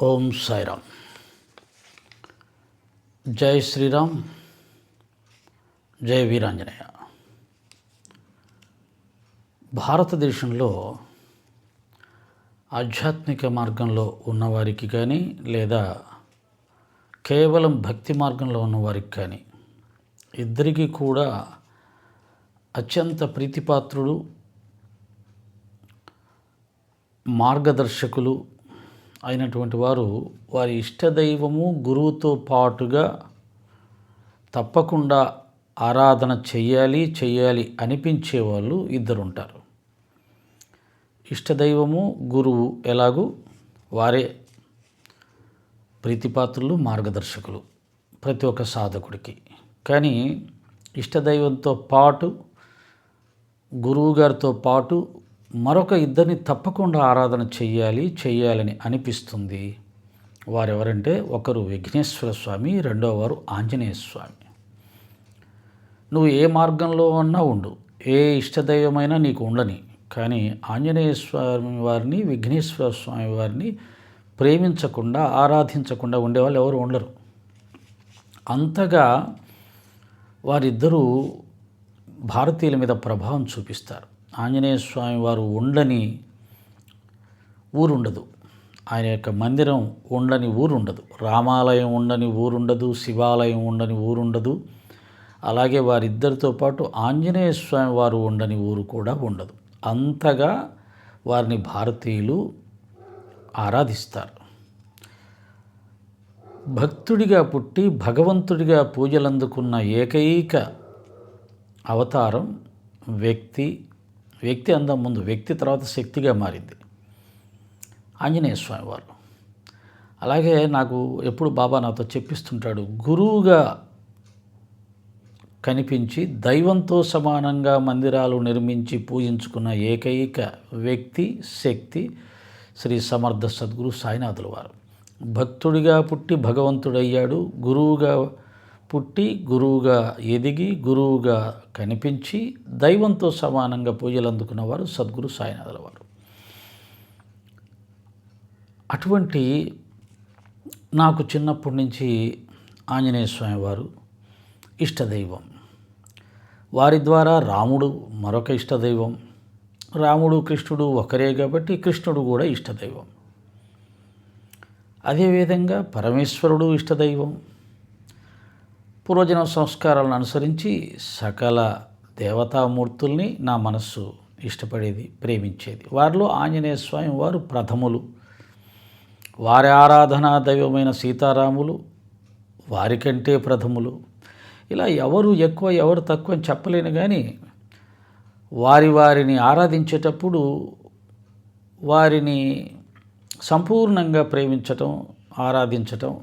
ఓం సాయిరామ్. జై శ్రీరామ్ జై వీరాంజనేయ. భారతదేశంలో ఆధ్యాత్మిక మార్గంలో ఉన్నవారికి కానీ లేదా కేవలం భక్తి మార్గంలో ఉన్నవారికి కానీ ఇద్దరికీ కూడా అత్యంత ప్రీతిపాత్రుడు మార్గదర్శకులు అయినటువంటి వారు వారి ఇష్టదైవము గురువుతో పాటుగా తప్పకుండా ఆరాధన చెయ్యాలి చెయ్యాలి అనిపించే వాళ్ళు ఇద్దరు ఉంటారు ఇష్టదైవము గురువు ఎలాగూ వారే ప్రీతిపాత్రులు మార్గదర్శకులు ప్రతి ఒక్క సాధకుడికి. కానీ ఇష్టదైవంతో పాటు గురువు గారితో పాటు మరొక ఇద్దరిని తప్పకుండా ఆరాధన చెయ్యాలి చెయ్యాలని అనిపిస్తుంది. వారెవరంటే ఒకరు విఘ్నేశ్వర స్వామి రెండో వారు ఆంజనేయ స్వామి. నువ్వు ఏ మార్గంలో ఉన్నా ఉండు. ఏ ఇష్టదైవమైనా నీకు ఉండని. కానీ ఆంజనేయ స్వామి వారిని విఘ్నేశ్వర స్వామి వారిని ప్రేమించకుండా ఆరాధించకుండా ఉండేవాళ్ళు ఎవరు ఉండరు. అంతగా వారిద్దరూ భారతీయుల మీద ప్రభావం చూపిస్తారు. ఆంజనేయ స్వామి వారు ఉండని ఊరుండదు. ఆయన యొక్క మందిరం ఉండని ఊరుండదు. రామాలయం ఉండని ఊరుండదు. శివాలయం ఉండని ఊరుండదు. అలాగే వారిద్దరితో పాటు ఆంజనేయ స్వామి వారు ఉండని ఊరు కూడా ఉండదు. అంతగా వారిని భారతీయులు ఆరాధిస్తారు. భక్తుడిగా పుట్టి భగవంతుడిగా పూజలందుకున్న ఏకైక అవతారం వ్యక్తి వ్యక్తి అందం ముందు వ్యక్తి తర్వాత శక్తిగా మారింది. ఆంజనేయ స్వామివారు అలాగే నాకు ఎప్పుడు బాబా నాతో చెప్పిస్తుంటాడు గురువుగా కనిపించి దైవంతో సమానంగా మందిరాలు నిర్మించి పూజించుకున్న ఏకైక వ్యక్తి శక్తి శ్రీ సమర్థ సద్గురు సాయినాథుల వారు. భక్తుడిగా పుట్టి భగవంతుడయ్యాడు గురువుగా పుట్టి గురువుగా ఎదిగి గురువుగా కనిపించి దైవంతో సమానంగా పూజలు అందుకున్నవారు సద్గురు సాయినాథుల వారు. అటువంటి నాకు చిన్నప్పటి నుంచి ఆంజనేయ స్వామి వారు ఇష్టదైవం. వారి ద్వారా రాముడు మరొక ఇష్టదైవం. రాముడు కృష్ణుడు ఒకరే కాబట్టి కృష్ణుడు కూడా ఇష్టదైవం. అదేవిధంగా పరమేశ్వరుడు ఇష్టదైవం. పూర్వజన సంస్కారాలను అనుసరించి సకల దేవతామూర్తుల్ని నా మనస్సు ఇష్టపడేది ప్రేమించేది. వారిలో ఆంజనేయ స్వామి వారు ప్రథములు. వారి ఆరాధనా దైవమైన సీతారాములు వారికంటే ప్రథములు. ఇలా ఎవరు ఎక్కువ ఎవరు తక్కువ అని చెప్పలేను కానీ వారి వారిని ఆరాధించేటప్పుడు వారిని సంపూర్ణంగా ప్రేమించటం ఆరాధించటం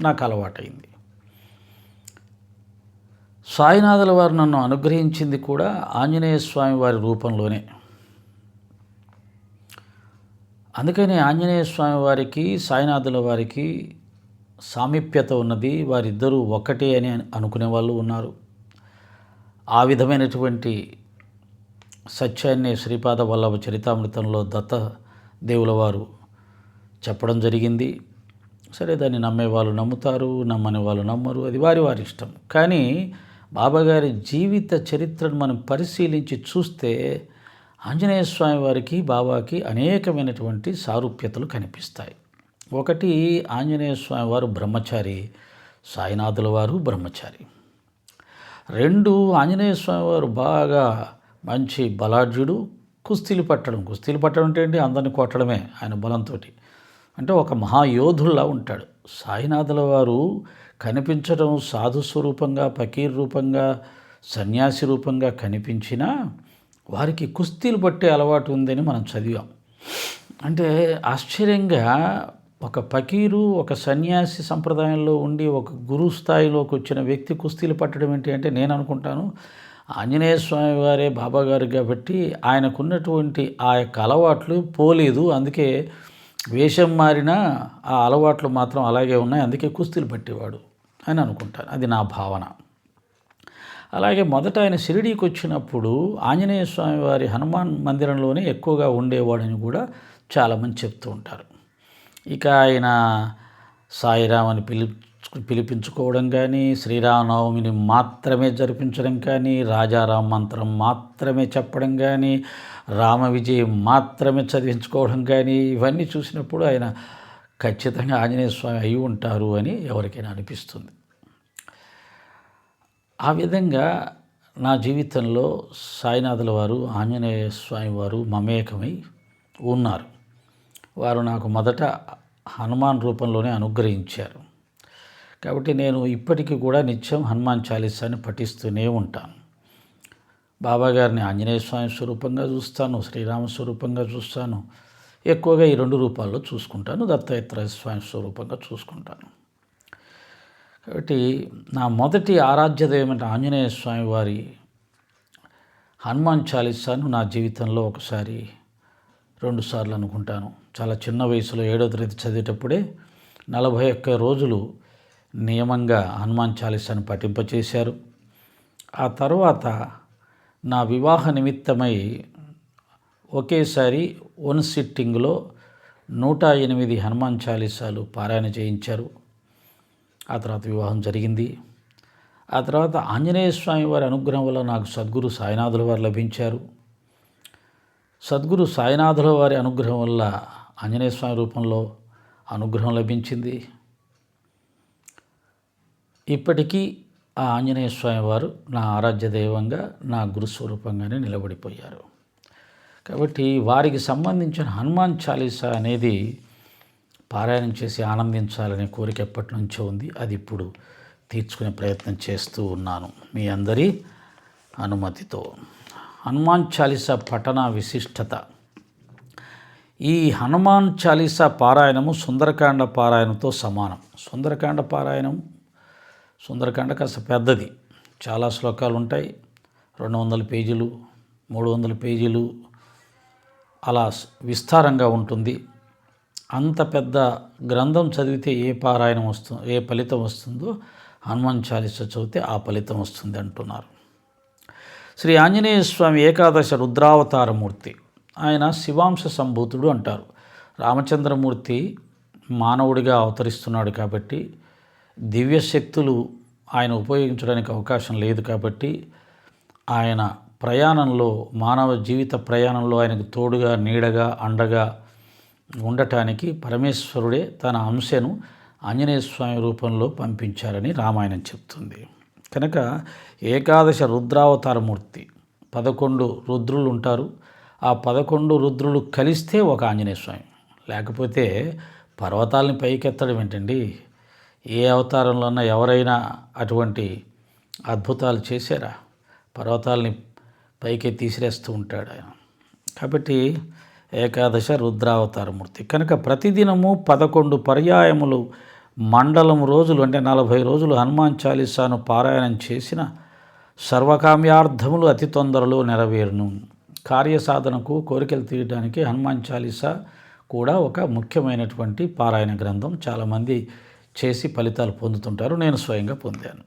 నాకు అలవాటైంది. సాయినాథుల వారు నన్ను అనుగ్రహించింది కూడా ఆంజనేయ స్వామి వారి రూపంలోనే. అందుకని ఆంజనేయ స్వామి వారికి సాయినాథుల వారికి సామీప్యత ఉన్నది. వారిద్దరూ ఒకటే అని అనుకునే వాళ్ళు ఉన్నారు. ఆ విధమైనటువంటి సత్యాన్ని శ్రీపాద వల్లభ చరితామృతంలో దత్త దేవుల వారు చెప్పడం జరిగింది. సరే దాన్ని నమ్మే వాళ్ళు నమ్ముతారు నమ్మని వాళ్ళు నమ్మరు. అది వారి వారి ఇష్టం. కానీ బాబాగారి జీవిత చరిత్రను మనం పరిశీలించి చూస్తే ఆంజనేయ స్వామి వారికి బాబాకి అనేకమైనటువంటి సారూప్యతలు కనిపిస్తాయి. ఒకటి ఆంజనేయ స్వామి వారు బ్రహ్మచారి సాయినాథుల వారు బ్రహ్మచారి. రెండు ఆంజనేయ స్వామి వారు బాగా మంచి బలాఢ్యుడు కుస్తీలు పట్టడం. కుస్తీలు పట్టడం అంటే ఏంటి? అందరిని కొట్టడమే ఆయన బలంతో అంటే ఒక మహాయోధుల్లా ఉంటాడు. సాయినాథుల వారు కనిపించడం సాధు స్వరూపంగా ఫకీర్ రూపంగా సన్యాసి రూపంగా కనిపించినా వారికి కుస్తీలు పట్టే అలవాటు ఉందని మనం చదివాం. అంటే ఆశ్చర్యంగా ఒక ఫకీరు ఒక సన్యాసి సంప్రదాయంలో ఉండి ఒక గురు స్థాయిలోకి వచ్చిన వ్యక్తి కుస్తీలు పట్టడం ఏంటి అంటే నేను అనుకుంటాను ఆంజనేయ స్వామి వారే బాబాగారు కాబట్టి ఆయనకున్నటువంటి ఆ యొక్క అలవాట్లు పోలేదు. అందుకే వేషం మారినా ఆ అలవాట్లు మాత్రం అలాగే ఉన్నాయి. అందుకే కుస్తీలు పట్టేవాడు అని అనుకుంటాను. అది నా భావన. అలాగే మొదట ఆయన షిరిడీకి వచ్చినప్పుడు ఆంజనేయ స్వామి వారి హనుమాన్ మందిరంలోనే ఎక్కువగా ఉండేవాడని కూడా చాలామంది చెప్తూ ఉంటారు. ఇక ఆయన సాయిరామ్ అని పిలి పిలిపించుకోవడం కానీ శ్రీరామనవమిని మాత్రమే జరిపించడం కానీ రాజారాం మంత్రం మాత్రమే చెప్పడం కానీ రామ విజయం మాత్రమే చదివించుకోవడం కానీ ఇవన్నీ చూసినప్పుడు ఆయన ఖచ్చితంగా ఆంజనేయ స్వామి అయి ఉంటారు అని ఎవరికైనా అనిపిస్తుంది. ఆ విధంగా నా జీవితంలో సాయినాథుల వారు ఆంజనేయ స్వామి వారు మమేకమై ఉన్నారు. వారు నాకు మొదట హనుమాన్ రూపంలోనే అనుగ్రహించారు. కాబట్టి నేను ఇప్పటికీ కూడా నిత్యం హనుమాన్ చాలీసాని పఠిస్తూనే ఉంటాను. బాబా గారిని ఆంజనేయ స్వామి స్వరూపంగా చూస్తాను శ్రీరామ స్వరూపంగా చూస్తాను. ఎక్కువగా ఈ రెండు రూపాల్లో చూసుకుంటాను దత్తాత్రేయ స్వామి స్వరూపంగా చూసుకుంటాను. కాబట్టి నా మొదటి ఆరాధ్య దైవమైన ఆంజనేయ స్వామి వారి హనుమాన్ చాలీసాను నా జీవితంలో ఒకసారి రెండుసార్లు అనుకుంటాను. చాలా చిన్న వయసులో ఏడో తరగతి చదివేటప్పుడే నలభై ఒక్క రోజులు నియమంగా హనుమాన్ చాలీసాను పఠింపచేశారు. ఆ తర్వాత నా వివాహ నిమిత్తమై ఒకేసారి వన్ సిట్టింగ్లో నూట ఎనిమిది హనుమాన్ చాలీసాలు పారాయణ చేయించారు. ఆ తర్వాత వివాహం జరిగింది. ఆ తర్వాత ఆంజనేయ స్వామి వారి అనుగ్రహం వల్ల నాకు సద్గురు సాయినాథుల వారు లభించారు. సద్గురు సాయినాథుల వారి అనుగ్రహం వల్ల ఆంజనేయ స్వామి రూపంలో అనుగ్రహం లభించింది. ఇప్పటికీ ఆ ఆంజనేయ స్వామి వారు నా ఆరాధ్య దైవంగా నా గురుస్వరూపంగానే నిలబడిపోయారు. కాబట్టి వారికి సంబంధించిన హనుమాన్ చాలీసా అనేది పారాయణం చేసి ఆనందించాలనే కోరిక ఎప్పటి నుంచో ఉంది. అది ఇప్పుడు తీర్చుకునే ప్రయత్నం చేస్తూ ఉన్నాను మీ అందరి అనుమతితో. హనుమాన్ చాలీసా పఠన విశిష్టత. ఈ హనుమాన్ చాలీసా పారాయణము సుందరకాండ పారాయణంతో సమానం. సుందరకాండ పారాయణం సుందరకాండ కాస్త పెద్దది. చాలా శ్లోకాలు ఉంటాయి. రెండు వందల పేజీలు మూడు వందల పేజీలు. అలా విస్తారంగా ఉంటుంది. అంత పెద్ద గ్రంథం చదివితే ఏ పారాయణం వస్తుందో ఏ ఫలితం వస్తుందో హనుమాన్ చాలీస చదివితే ఆ ఫలితం వస్తుంది అంటున్నారు. శ్రీ ఆంజనేయ స్వామి ఏకాదశ రుద్రావతారమూర్తి. ఆయన శివాంశ సంభూతుడు అంటారు. రామచంద్రమూర్తి మానవుడిగా అవతరిస్తున్నాడు కాబట్టి దివ్య శక్తులు ఆయన ఉపయోగించడానికి అవకాశం లేదు కాబట్టి ఆయన ప్రయాణంలో మానవ జీవిత ప్రయాణంలో ఆయనకు తోడుగా నీడగా అండగా ఉండటానికి పరమేశ్వరుడే తన అంశను ఆంజనేయ స్వామి రూపంలో పంపించారని రామాయణం చెప్తుంది. కనుక ఏకాదశ రుద్రావతారమూర్తి పదకొండు రుద్రులు ఉంటారు. ఆ పదకొండు రుద్రులు కలిస్తే ఒక ఆంజనేయ స్వామి. లేకపోతే పర్వతాలని పైకెత్తడం ఏంటండి? ఏ అవతారంలో ఎవరైనా అటువంటి అద్భుతాలు చేశారా? పర్వతాలని పైకి తీసిరేస్తూ ఉంటాడు ఆయన. కాబట్టి ఏకాదశ రుద్రావతారమూర్తి కనుక ప్రతిదినము పదకొండు పర్యాయములు మండలం రోజులు అంటే నలభై రోజులు హనుమాన్ చాలీసాను పారాయణం చేసిన సర్వకామ్యార్థములు అతి తొందరలో నెరవేరును. కార్యసాధనకు కోరికలు తీయడానికి హనుమాన్ చాలీసా కూడా ఒక ముఖ్యమైనటువంటి పారాయణ గ్రంథం చాలామంది చేసి ఫలితాలు పొందుతుంటారు. నేను స్వయంగా పొందాను.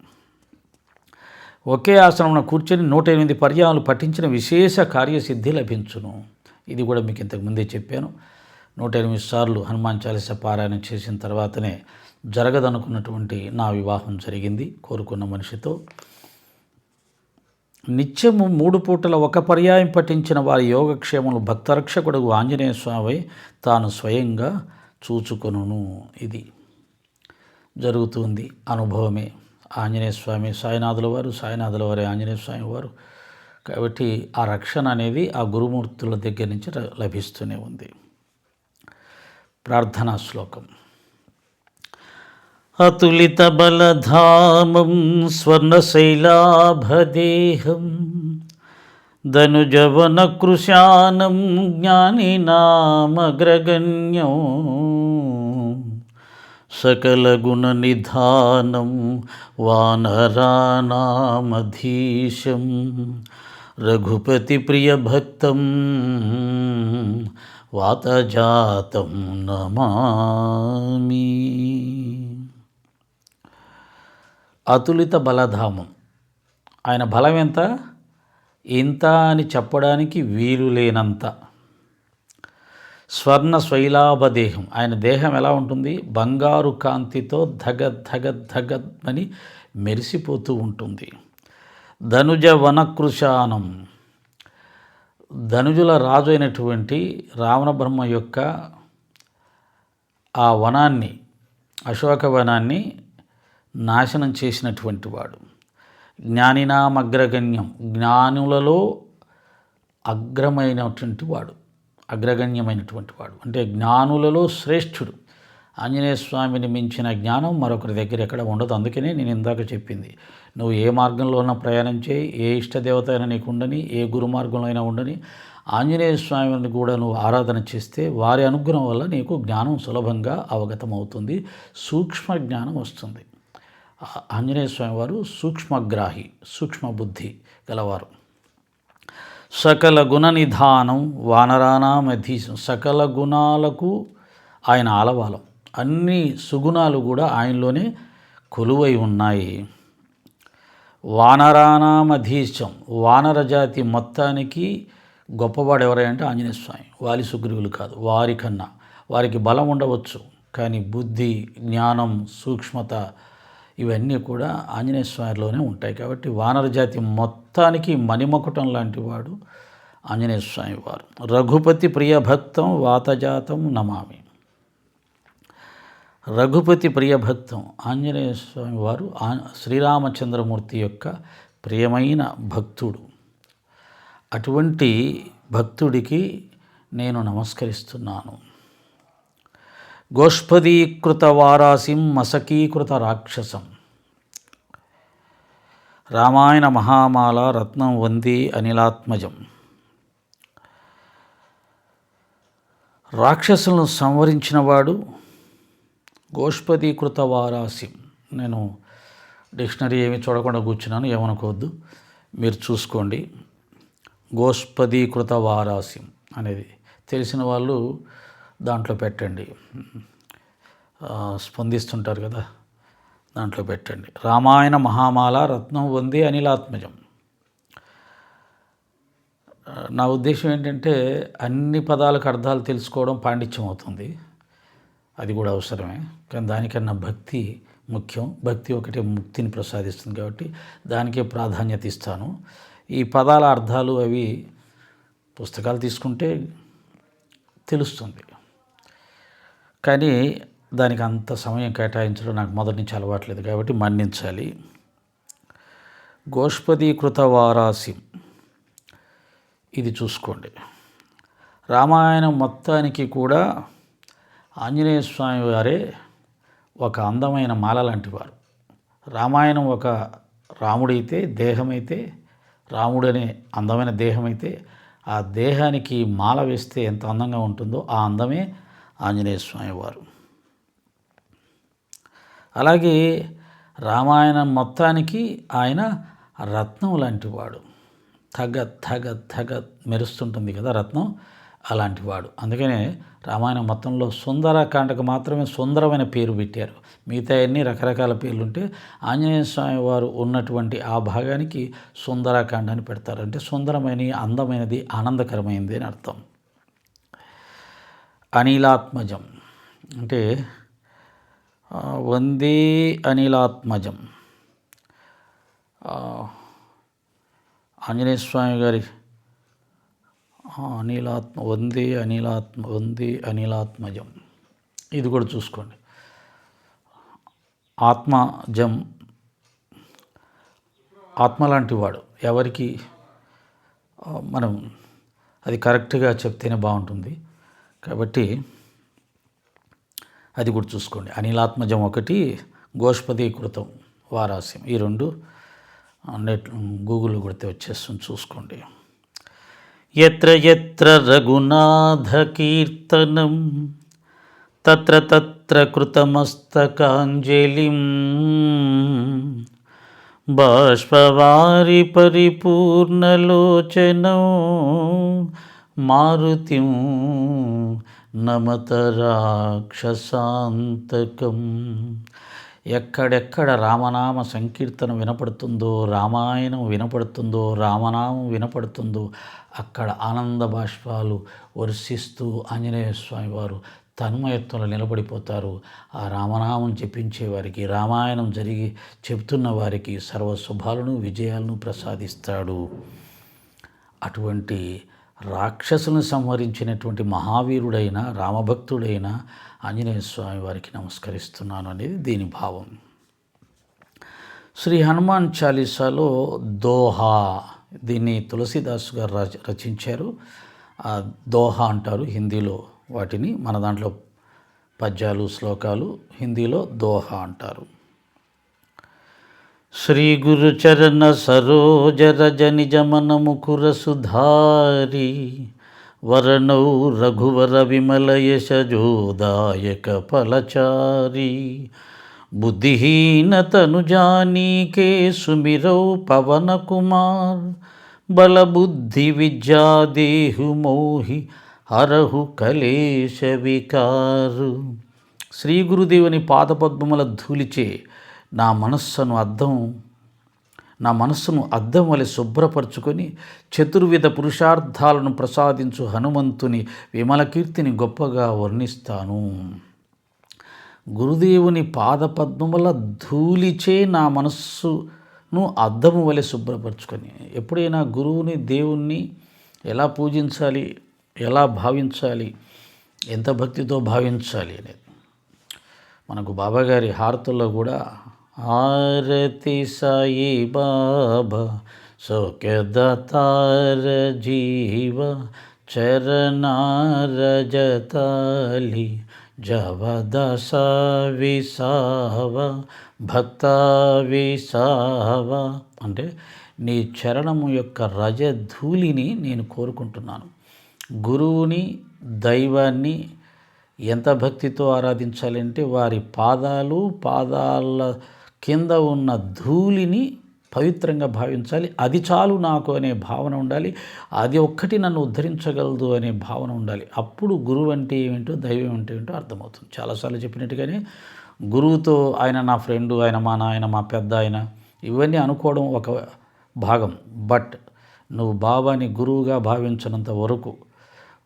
ఒకే ఆసనంలో కూర్చొని నూట ఎనిమిది పర్యాలు పఠించిన విశేష కార్యసిద్ధి లభించును. ఇది కూడా మీకు ఇంతకు ముందే చెప్పాను. నూట ఎనిమిది సార్లు హనుమాన్ చాలీస పారాయణం చేసిన తర్వాతనే జరగదనుకున్నటువంటి నా వివాహం జరిగింది. కోరుకున్న మనిషితో నిత్యము మూడు పూటల ఒక పర్యాయం పఠించిన వారి యోగక్షేమములు భక్తరక్షకుడు ఆంజనేయ స్వామి తాను స్వయంగా చూచుకొను ఇది జరుగుతుంది అనుభవమే. ఆంజనేయ స్వామి సాయినాథుల వారు సాయినాథుల వారి ఆంజనేయ స్వామి వారు. కాబట్టి ఆ రక్షణ అనేది ఆ గురుమూర్తుల దగ్గర నుంచి లభిస్తూనే ఉంది. ప్రార్థనా శ్లోకం. అతులిత బలధామం స్వర్ణశైలాభదేహం ధనుజవన కృశానం జ్ఞానినామగ్రగణ్యం సకల గుణ నిధానం వానరానామధీశం. రఘుపతి ప్రియభక్తం వాతజాతం నమామి. అతులిత బలధామం. ఆయన బలం ఎంత? ఇంత అని చెప్పడానికి వీలు లేనంత. స్వర్ణ శైలాభ దేహం ఆయన దేహం ఎలా ఉంటుంది? బంగారు కాంతితో ధగ ధగ ధగ అని మెరిసిపోతూ ఉంటుంది. ధనుజ వనకృశానం. ధనుజుల రాజు అయినటువంటి రావణ బ్రహ్మ యొక్క ఆ వనాన్ని అశోక వనాన్ని నాశనం చేసినటువంటి వాడు. జ్ఞానినామగ్రగణ్యం. జ్ఞానులలో అగ్రమైనటువంటి వాడు. అగ్రగణ్యమైనటువంటి వాడు. అంటే జ్ఞానులలో శ్రేష్ఠుడు. ఆంజనేయ స్వామిని మించిన జ్ఞానం మరొకరి దగ్గర ఎక్కడ ఉండదు. అందుకనే నేను ఇందాక చెప్పింది. నువ్వు ఏ మార్గంలో ఉన్న ప్రయాణం చేయి. ఏ ఇష్టదేవత అయినా నీకు ఉండని ఏ గురు మార్గంలో అయినా ఉండని ఆంజనేయ స్వామిని కూడా నువ్వు ఆరాధన చేస్తే వారి అనుగ్రహం వల్ల నీకు జ్ఞానం సులభంగా అవగతమవుతుంది. సూక్ష్మ జ్ఞానం వస్తుంది. ఆంజనేయ స్వామి వారు సూక్ష్మగ్రాహి సూక్ష్మ బుద్ధి గలవారు. సకల గుణ నిధానం వానరానామధి సకల గుణాలకు ఆయన ఆలవాలం. అన్ని సుగుణాలు కూడా ఆయనలోనే కొలువై ఉన్నాయి. వానరానామధీశం వానర జాతి మొత్తానికి గొప్పవాడు ఎవరంటే ఆంజనేయ స్వామి వాలి సుగ్రీవులు కాదు వారికన్నా. వారికి బలం ఉండవచ్చు కానీ బుద్ధి జ్ఞానం సూక్ష్మత ఇవన్నీ కూడా ఆంజనేయ స్వామిలోనే ఉంటాయి. కాబట్టి వానర జాతి మొత్తానికి మణిమకుటం లాంటి వాడు ఆంజనేయ స్వామి వారు. రఘుపతి ప్రియభక్తం వాతజాతం నమామి. రఘుపతి ప్రియభక్తం ఆంజనేయ స్వామి వారు శ్రీరామచంద్రమూర్తి యొక్క ప్రియమైన భక్తుడు. అటువంటి భక్తుడికి నేను నమస్కరిస్తున్నాను. గోష్పదీకృత వారాసిం మసకీకృత రాక్షసం రామాయణ మహామాల రత్నం వంది అనిలాత్మజం రాక్షసులను సంవరించినవాడు గోష్పదీకృత వారాసిం నేను డిక్షనరీ ఏమి చూడకుండా కూర్చున్నాను ఏమనుకోవద్దు మీరు చూసుకోండి. గోష్పదీకృత వారాసిం అనేది తెలిసిన వాళ్ళు దాంట్లో పెట్టండి. స్పందిస్తుంటారు కదా దాంట్లో పెట్టండి. రామాయణ మహామాల రత్నం వందే అనిలాత్మజం. నా ఉద్దేశం ఏంటంటే అన్ని పదాలకు అర్థాలు తెలుసుకోవడం పాండిత్యం అవుతుంది. అది కూడా అవసరమే. కానీ దానికన్నా భక్తి ముఖ్యం. భక్తి ఒకటే ముక్తిని ప్రసాదిస్తుంది కాబట్టి దానికే ప్రాధాన్యత ఇస్తాను. ఈ పదాల అర్థాలు అవి పుస్తకాలు తీసుకుంటే తెలుస్తుంది. కానీ దానికి అంత సమయం కేటాయించడం నాకు మొదటి నుంచి అలవాట్లేదు కాబట్టి మన్నించాలి. గోష్పదీకృత వారాసి ఇది చూసుకోండి. రామాయణం మొత్తానికి కూడా ఆంజనేయ స్వామి వారే ఒక అందమైన మాల లాంటి వారు. రామాయణం ఒక రాముడైతే దేహమైతే రాముడనే అందమైన దేహమైతే ఆ దేహానికి మాల వేస్తే ఎంత అందంగా ఉంటుందో ఆ అందమే ఆంజనేయ స్వామివారు అలాగే రామాయణం మొత్తానికి ఆయన రత్నం లాంటివాడు తగ తగ తగ మెరుస్తుంటుంది కదా రత్నం అలాంటివాడు అందుకనే రామాయణం మొత్తంలో సుందరకాండకు మాత్రమే సుందరమైన పేరు పెట్టారు. మిగతా అన్ని రకరకాల పేర్లు ఉంటే ఆంజనేయ స్వామి వారు ఉన్నటువంటి ఆ భాగానికి సుందరకాండ అని పెడతారు. అంటే సుందరమైన అందమైనది ఆనందకరమైనది అని అర్థం. అనిలాత్మజం. అంటే వందే అనిలాత్మజం. ఆంజనేయ స్వామి గారి అనిలాత్మ వందే అనిలాత్మ వందే అనిలాత్మజం. ఇది కూడా చూసుకోండి. ఆత్మజం. ఆత్మ లాంటి వాడు. ఎవరికి మనం అది కరెక్ట్గా చెప్తేనే బాగుంటుంది. కాబట్టి అది కూడా చూసుకోండి. అనిలాత్మజం ఒకటి గోష్పదీకృతం వారాస్యం. ఈ రెండు నెట్ గూగుల్లో కొడితే వచ్చేస్తుంది చూసుకోండి. ఎత్ర ఎత్ర రఘునాథకీర్తనం తత్ర తత్ర కృతమస్తకాంజలిం బాష్పవారి పరిపూర్ణలోచనం మారుతిం నమత రాక్షసాంతకం ఎక్కడెక్కడ రామనామ సంకీర్తన వినపడుతుందో రామాయణం వినపడుతుందో రామనామం వినపడుతుందో అక్కడ ఆనంద బాష్పాలు వర్షిస్తూ ఆంజనేయ స్వామి వారు తన్మయత్వంలో నిలబడిపోతారు. ఆ రామనామం చెప్పించే వారికి రామాయణం జరిగి చెప్తున్న వారికి సర్వ శుభాలను విజయాలను ప్రసాదిస్తాడు. అటువంటి రాక్షసులను సంహరించినటువంటి మహావీరుడైన రామభక్తుడైన ఆంజనేయ స్వామి వారికి నమస్కరిస్తున్నాను అనేది దీని భావం. శ్రీ హనుమాన్ చాలీసాలో దోహా దీన్ని తులసిదాస్ గారు రచ- రచించారు. దోహా అంటారు హిందీలో వాటిని. మన దాంట్లో పద్యాలు శ్లోకాలు హిందీలో దోహా అంటారు. శ్రీ గురు చరణ సరోజ రజ నిజ మన ముకుర సుధారి వరణౌ రఘువర విమల యశజోదాయక ఫలచారి బుద్ధిహీనతను జానీకే సుమిరౌ పవన కుమార్ బలబుద్ధి విద్యా మోహి హరహు కలేశ వికారు. శ్రీ గురుదేవుని పాదపద్మముల ధూలిచే నా మనస్సును అర్థం నా మనస్సును అద్దం వలె శుభ్రపరచుకొని చతుర్విధ పురుషార్థాలను ప్రసాదించు హనుమంతుని విమలకీర్తిని గొప్పగా వర్ణిస్తాను. గురుదేవుని పాదపద్మముల ధూళిచే నా మనస్సును అద్దము వలె శుభ్రపరచుకొని ఎప్పుడైనా గురువుని దేవుణ్ణి ఎలా పూజించాలి ఎలా భావించాలి ఎంత భక్తితో భావించాలి అనేది మనకు బాబాగారి హారతుల్లో కూడా ఆరతి సాయి బాబా సౌఖ్యదాతార జీవ చరణారజతాలి జవదస విసావ భక్త విసావ అంటే నీ చరణము యొక్క రజధూళిని నేను కోరుకుంటున్నాను. గురువుని దైవాన్ని ఎంత భక్తితో ఆరాధించాలంటే వారి పాదాలు పాదాల కింద ఉన్న ధూళిని పవిత్రంగా భావించాలి. అది చాలు నాకు అనే భావన ఉండాలి. అది ఒక్కటి నన్ను ఉద్ధరించగలదు అనే భావన ఉండాలి. అప్పుడు గురువు అంటే ఏమిటో దైవం అంటే ఏంటో అర్థమవుతుంది. చాలాసార్లు చెప్పినట్టుగానే గురువుతో ఆయన నా ఫ్రెండు ఆయన మా నాయన మా పెద్ద ఆయన ఇవన్నీ అనుకోవడం ఒక భాగం. బట్ నువ్వు బాబాని గురువుగా భావించినంత వరకు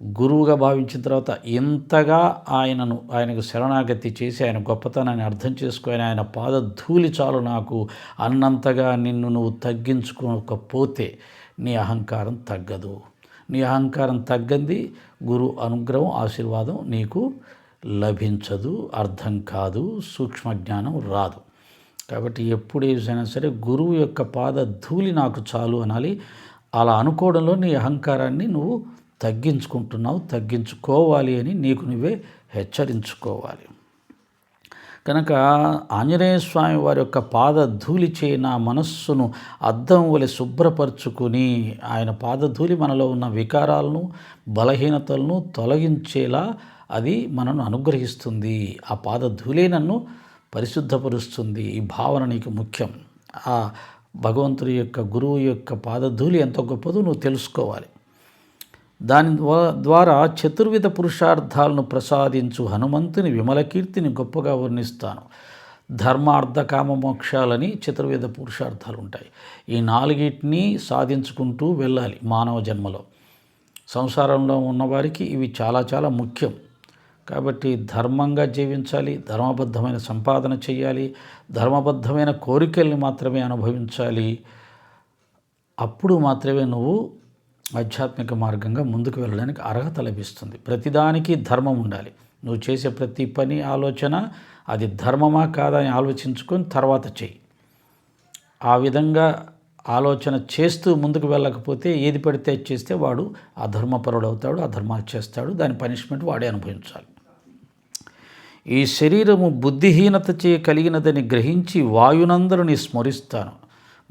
గురువుగా భావించిన తర్వాత ఇంతగా ఆయనను ఆయనకు శరణాగతి చేసి ఆయన గొప్పతనాన్ని అర్థం చేసుకొని ఆయన పాద ధూళి చాలు నాకు. అన్నంతగా నిన్ను నువ్వు తగ్గించుకోకపోతే నీ అహంకారం తగ్గదు. నీ అహంకారం తగ్గంది గురు అనుగ్రహం ఆశీర్వాదం నీకు లభించదు అర్థం కాదు సూక్ష్మ జ్ఞానం రాదు. కాబట్టి ఎప్పుడు ఏదైనా సరే గురువు యొక్క పాద ధూళి నాకు చాలు అనాలి. అలా అనుకోవడంలో నీ అహంకారాన్ని నువ్వు తగ్గించుకుంటున్నావు తగ్గించుకోవాలి అని నీకు నువ్వే హెచ్చరించుకోవాలి. కనుక ఆంజనేయ స్వామి వారి యొక్క పాద ధూళిచే నా మనస్సును అద్దం వలె శుభ్రపరుచుకుని ఆయన పాదధూళి మనలో ఉన్న వికారాలను బలహీనతలను తొలగించేలా అది మనను అనుగ్రహిస్తుంది. ఆ పాదధూళే నన్ను పరిశుద్ధపరుస్తుంది. ఈ భావన నీకు ముఖ్యం. ఆ భగవంతుడి యొక్క గురువు యొక్క పాదధూళి ఎంత గొప్పదో నువ్వు తెలుసుకోవాలి. దాని ద్వారా చతుర్విధ పురుషార్థాలను ప్రసాదించు హనుమంతుని విమలకీర్తిని గొప్పగా వర్ణిస్తాను. ధర్మార్థ కామ మోక్షాలని చతుర్విధ పురుషార్థాలు ఉంటాయి ఈ నాలుగిటిని సాధించుకుంటూ వెళ్ళాలి మానవ జన్మలో. సంసారంలో ఉన్నవారికి ఇవి చాలా చాలా ముఖ్యం. కాబట్టి ధర్మంగా జీవించాలి ధర్మబద్ధమైన సంపాదన చేయాలి ధర్మబద్ధమైన కోరికల్ని మాత్రమే అనుభవించాలి. అప్పుడు మాత్రమే నువ్వు ఆధ్యాత్మిక మార్గంగా ముందుకు వెళ్ళడానికి అర్హత లభిస్తుంది. ప్రతిదానికి ధర్మం ఉండాలి. నువ్వు చేసే ప్రతి పని ఆలోచన అది ధర్మమా కాదా అని ఆలోచించుకొని తర్వాత చెయ్యి. ఆ విధంగా ఆలోచన చేస్తూ ముందుకు వెళ్ళకపోతే ఏది పడితే అది చేస్తే వాడు అధర్మపరుడు అవుతాడు అధర్మాలు చేస్తాడు దాని పనిష్మెంట్ వాడే అనుభవించాలి. ఈ శరీరము బుద్ధిహీనత చే కలిగినదని గ్రహించి వాయునందరుని స్మరిస్తాను.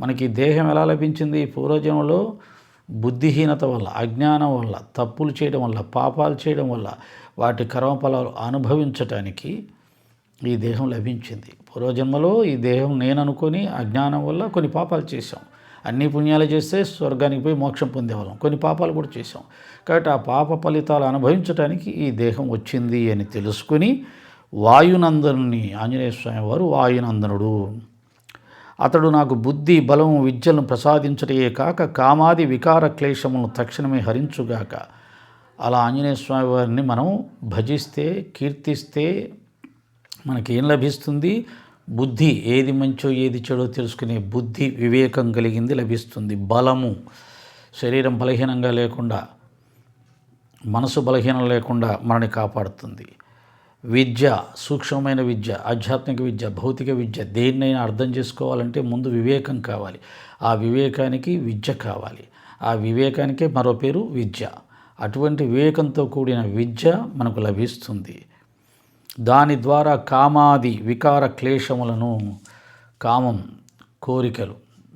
మనకి దేహం ఎలా లభించింది? పూర్వజంలో బుద్ధిహీనత వల్ల అజ్ఞానం వల్ల తప్పులు చేయడం వల్ల పాపాలు చేయడం వల్ల వాటి కర్మఫలాలు అనుభవించటానికి ఈ దేహం లభించింది. పూర్వజన్మలో ఈ దేహం నేను అనుకొని అజ్ఞానం వల్ల కొన్ని పాపాలు చేశాం. అన్ని పుణ్యాలు చేస్తే స్వర్గానికి పోయి మోక్షం పొందేవాళ్ళం. కొన్ని పాపాలు కూడా చేశాం. కాబట్టి ఆ పాప ఫలితాలు అనుభవించడానికి ఈ దేహం వచ్చింది అని తెలుసుకుని వాయునందనుని ఆంజనేయ స్వామి వారు వాయునందనుడు అతడు నాకు బుద్ధి బలము విద్యలను ప్రసాదించటయే కాక కామాది వికార క్లేశములను తక్షణమే హరించుగాక. అలా ఆంజనేయ స్వామి వారిని మనం భజిస్తే కీర్తిస్తే మనకి ఏం లభిస్తుంది? బుద్ధి ఏది మంచో ఏది చెడో తెలుసుకునే బుద్ధి వివేకం కలిగింది లభిస్తుంది. బలము శరీరం బలహీనంగా లేకుండా మనసు బలహీనం లేకుండా మనని కాపాడుతుంది. విద్య సూక్ష్మమైన విద్య ఆధ్యాత్మిక విద్య భౌతిక విద్య దేన్నైనా అర్థం చేసుకోవాలంటే ముందు వివేకం కావాలి. ఆ వివేకానికి విద్య కావాలి. ఆ వివేకానికే మరో పేరు విద్య. అటువంటి వివేకంతో కూడిన విద్య మనకు లభిస్తుంది. దాని ద్వారా కామాది వికార క్లేశములను కామం కోరికలు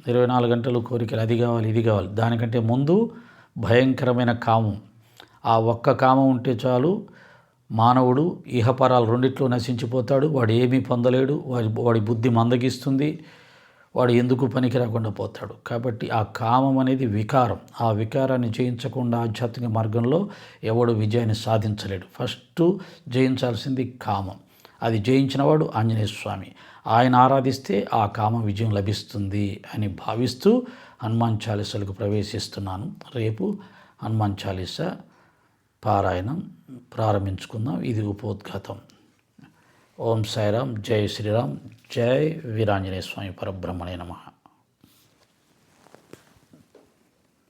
ఇరవై నాలుగు గంటలు కోరికలు అది కావాలి ఇది కావాలి దానికంటే ముందు భయంకరమైన కామం. ఆ ఒక్క కామం ఉంటే చాలు మానవుడు ఇహపరాలు రెండిట్లో నశించిపోతాడు. వాడు ఏమీ పొందలేడు. వాడి వాడి బుద్ధి మందగిస్తుంది. వాడు ఎందుకు పనికి రాకుండా పోతాడు? కాబట్టి ఆ కామం అనేది వికారం. ఆ వికారాన్ని జయించకుండా ఆధ్యాత్మిక మార్గంలో ఎవడు విజయాన్ని సాధించలేడు. ఫస్ట్ జయించాల్సింది కామం. అది జయించినవాడు ఆంజనేయ స్వామి. ఆయన ఆరాధిస్తే ఆ కామ విజయం లభిస్తుంది అని భావిస్తూ హనుమాన్ చాలీసాలకు ప్రవేశిస్తున్నాను. రేపు హనుమాన్ చాలీసా పారాయణం ప్రారంభించుకుందాం. ఇది ఉపోద్ఘాతం. ఓం సాయిరామ్. జై శ్రీరామ్. జై వీరాంజనేయ స్వామి పరబ్రహ్మణే నమః.